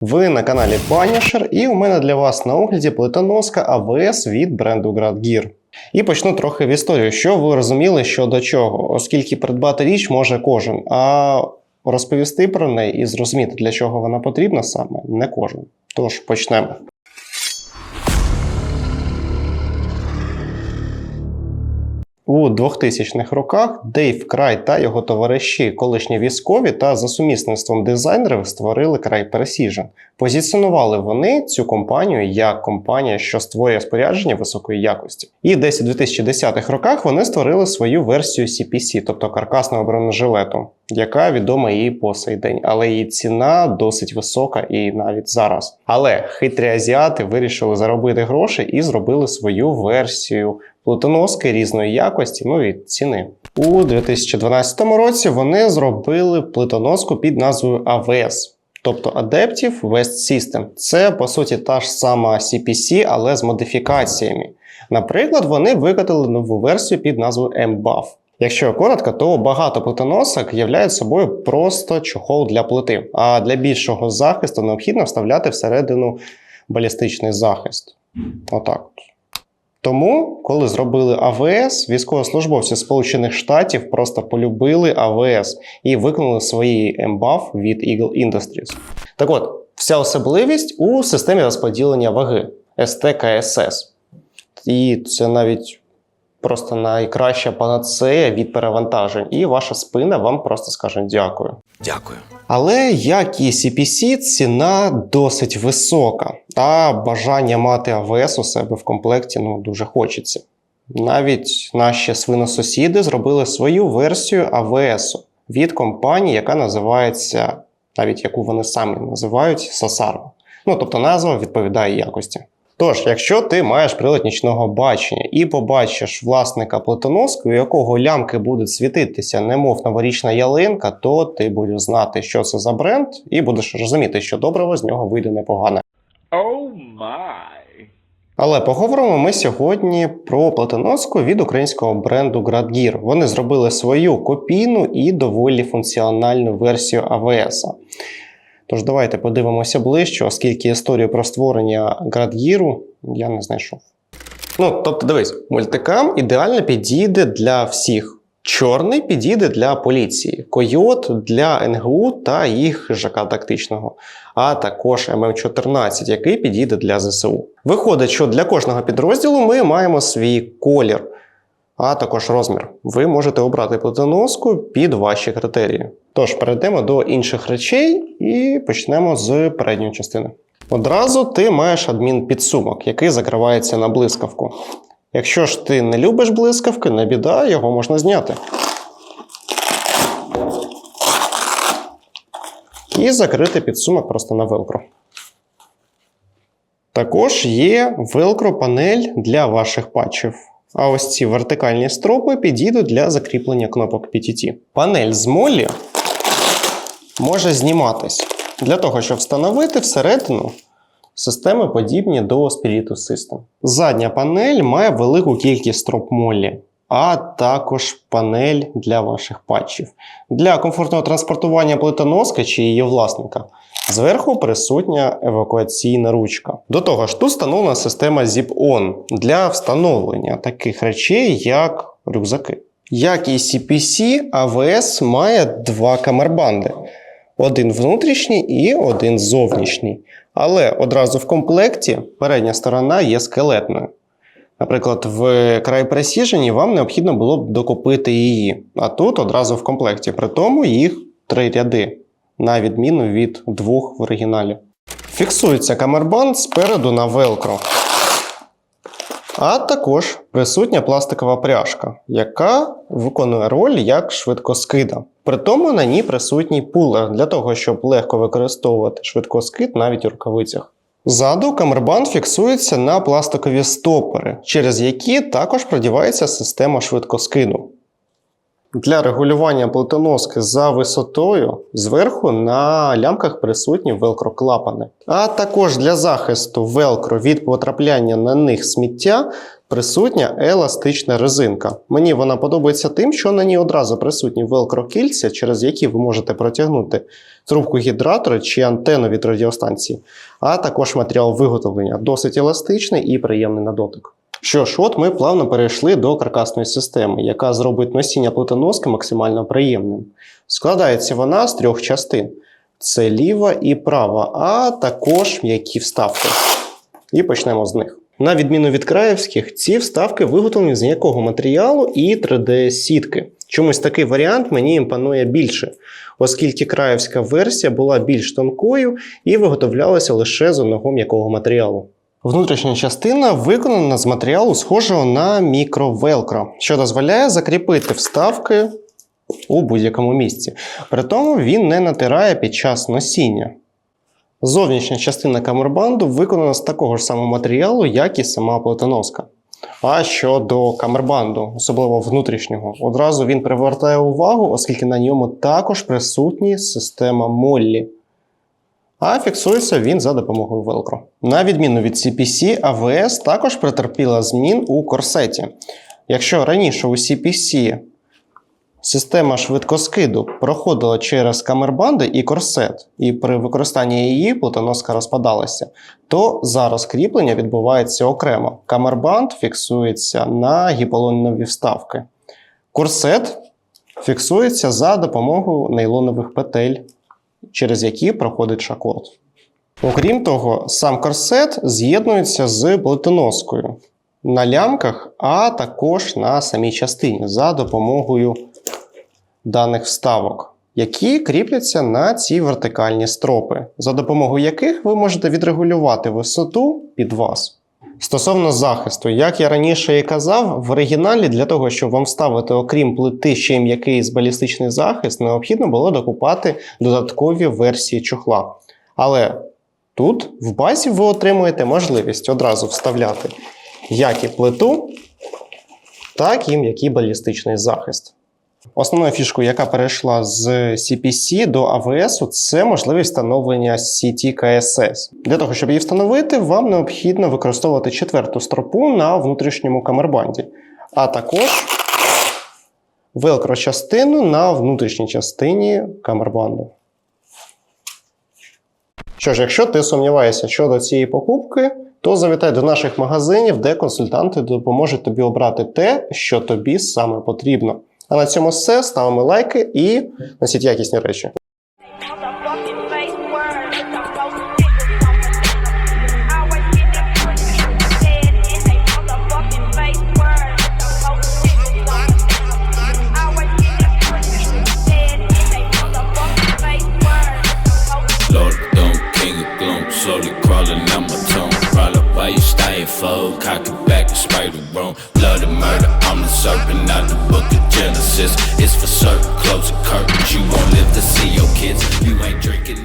Ви на каналі Punisher і у мене для вас на огляді плитоноска АВС від бренду Gradgear. І почну трохи в історію, що ви розуміли, що до чого, оскільки придбати річ може кожен, а розповісти про неї і зрозуміти, для чого вона потрібна саме, не кожен. Тож почнемо. У 2000-х роках Дейв Край та його товариші, колишні військові та за сумісництвом дизайнерів створили край Precision. Позиціонували вони цю компанію як компанія, що створює спорядження високої якості. І десь у 2010-х роках вони створили свою версію CPC, тобто каркасного бронежилету, яка відома і по сей день, але її ціна досить висока і навіть зараз. Але хитрі азіати вирішили заробити гроші і зробили свою версію плитоноски різної якості, ну і ціни. У 2012 році вони зробили плитоноску під назвою AWS. Тобто Adaptive West System. Це по суті та ж сама CPC, але з модифікаціями. Наприклад, вони викатили нову версію під назвою MBUF. Якщо коротко, то багато плитоносок являють собою просто чохол для плити, а для більшого захисту необхідно вставляти всередину балістичний захист. Отак. Тому, коли зробили АВС, військовослужбовці Сполучених Штатів просто полюбили АВС і виконали свої МБАФ від Eagle Industries. Так от, вся особливість у системі розподілення ваги СТКСС. І це навіть просто найкраща панацея від перевантажень, і ваша спина вам просто скаже дякую. Дякую. Але як і CPC, ціна досить висока, а бажання мати АВС у себе в комплекті ну, дуже хочеться. Навіть наші свиносусіди зробили свою версію АВС від компанії, яка називається, навіть яку вони самі називають Sasarvo. Ну, тобто назва відповідає якості. Тож, якщо ти маєш прилад нічного бачення і побачиш власника плитоноски, у якого лямки будуть світитися, немов новорічна ялинка, то ти будеш знати, що це за бренд, і будеш розуміти, що доброго з нього вийде непогане. Oh my. Але поговоримо ми сьогодні про плитоноску від українського бренду Gradgear. Вони зробили свою копійну і доволі функціональну версію АВС. Тож давайте подивимося ближче, оскільки історію про створення Gradgear я не знайшов. Ну, тобто, дивись, мультикам ідеально підійде для всіх. Чорний підійде для поліції, койот для НГУ та їх ЖК тактичного, а також ММ14, який підійде для ЗСУ. Виходить, що для кожного підрозділу ми маємо свій колір, а також розмір. Ви можете обрати плитоноску під ваші критерії. Тож перейдемо до інших речей і почнемо з передньої частини. Одразу ти маєш адмінпідсумок, який закривається на блискавку. Якщо ж ти не любиш блискавки, не біда, його можна зняти. І закрити підсумок просто на велкро. Також є велкро панель для ваших патчів. А ось ці вертикальні стропи підійдуть для закріплення кнопок PTT. Панель з молі може зніматись для того, щоб встановити всередину системи подібні до Spiritus System. Задня панель має велику кількість строп молі, а також панель для ваших патчів. Для комфортного транспортування плитоноски чи її власника. Зверху присутня евакуаційна ручка. До того ж, тут встановлена система Zip-On для встановлення таких речей, як рюкзаки. Як і CPC, AVS має два камербанди: один внутрішній і один зовнішній. Але одразу в комплекті передня сторона є скелетною. Наприклад, в край Precision вам необхідно було б докупити її, а тут одразу в комплекті. При тому їх три ряди, на відміну від двох в оригіналі. Фіксується камербанд спереду на велкро. А також присутня пластикова пряжка, яка виконує роль як швидкоскида. При тому на ній присутній пулер для того, щоб легко використовувати швидкоскид навіть у рукавицях. Ззаду камербанд фіксується на пластикові стопори, через які також продівається система швидкоскиду. Для регулювання плитоноски за висотою зверху на лямках присутні велкро-клапани. А також для захисту велкро від потрапляння на них сміття присутня еластична резинка. Мені вона подобається тим, що на ній одразу присутні велкро кільця, через які ви можете протягнути трубку гідратора чи антенну від радіостанції, а також матеріал виготовлення досить еластичний і приємний на дотик. Що ж, от ми плавно перейшли до каркасної системи, яка зробить носіння плитоноски максимально приємним. Складається вона з трьох частин: це ліва і права, а також м'які вставки. І почнемо з них. На відміну від краївських, ці вставки виготовлені з м'якого матеріалу і 3D-сітки. Чомусь такий варіант мені імпонує більше, оскільки краївська версія була більш тонкою і виготовлялася лише з одного м'якого матеріалу. Внутрішня частина виконана з матеріалу, схожого на мікровелкро, що дозволяє закріпити вставки у будь-якому місці. При тому він не натирає під час носіння. Зовнішня частина камербанду виконана з такого ж самого матеріалу, як і сама плитоноска. А щодо камербанду, особливо внутрішнього, одразу він привертає увагу, оскільки на ньому також присутня система Моллі. А фіксується він за допомогою Velcro. На відміну від CPC, AVS також претерпіла змін у корсеті. Якщо раніше у CPC система швидкоскиду проходила через камербанди і корсет, і при використанні її плитоноска розпадалася, то зараз кріплення відбувається окремо. Камербанд фіксується на гіполонові вставки. Корсет фіксується за допомогою нейлонових петель, через які проходить шакорд. Окрім того, сам корсет з'єднується з плитоноскою на лямках, а також на самій частині за допомогою даних вставок, які кріпляться на ці вертикальні стропи, за допомогою яких ви можете відрегулювати висоту під вас. Стосовно захисту, як я раніше і казав, в оригіналі для того, щоб вам вставити, окрім плити ще й м'який балістичний захист, необхідно було докупати додаткові версії чохла. Але тут в базі ви отримуєте можливість одразу вставляти як і плиту, так і м'який балістичний захист. Основною фішкою, яка перейшла з CPC до AVS, це можливість встановлення CT KSS. Для того, щоб її встановити, вам необхідно використовувати четверту стропу на внутрішньому камербанді, а також велкро частину на внутрішній частині камербанду. Що ж, якщо ти сумніваєшся щодо цієї покупки, то завітай до наших магазинів, де консультанти допоможуть тобі обрати те, що тобі саме потрібно. А на цьому все. Ставимо лайки і носіть якісні речі. Slowly crawling out my tomb. Probably why you staying full, cock the room. Blood and murder, I'm the serpent, not the book of Genesis. It's for certain, close the curtains. You won't live to see your kids. You ain't drinking.